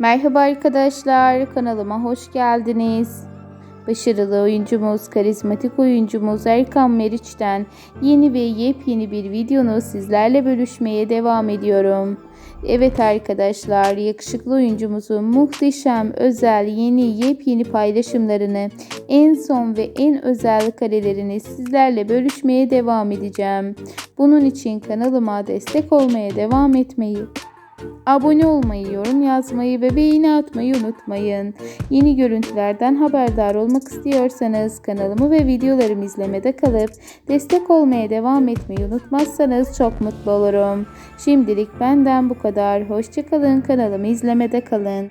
Merhaba arkadaşlar, kanalıma hoş geldiniz. Başarılı oyuncumuz, karizmatik oyuncumuz Erkan Meriç'ten yeni ve yepyeni bir videonu sizlerle bölüşmeye devam ediyorum. Evet arkadaşlar, yakışıklı oyuncumuzun muhteşem, özel, yeni, yepyeni paylaşımlarını, en son ve en özel karelerini sizlerle bölüşmeye devam edeceğim. Bunun için kanalıma destek olmaya devam etmeyi, Abone olmayı, yorum yazmayı ve beğeni atmayı unutmayın. Yeni görüntülerden haberdar olmak istiyorsanız kanalımı ve videolarımı izlemede kalıp destek olmaya devam etmeyi unutmazsanız çok mutlu olurum. Şimdilik benden bu kadar. Hoşçakalın kanalımı izlemede kalın.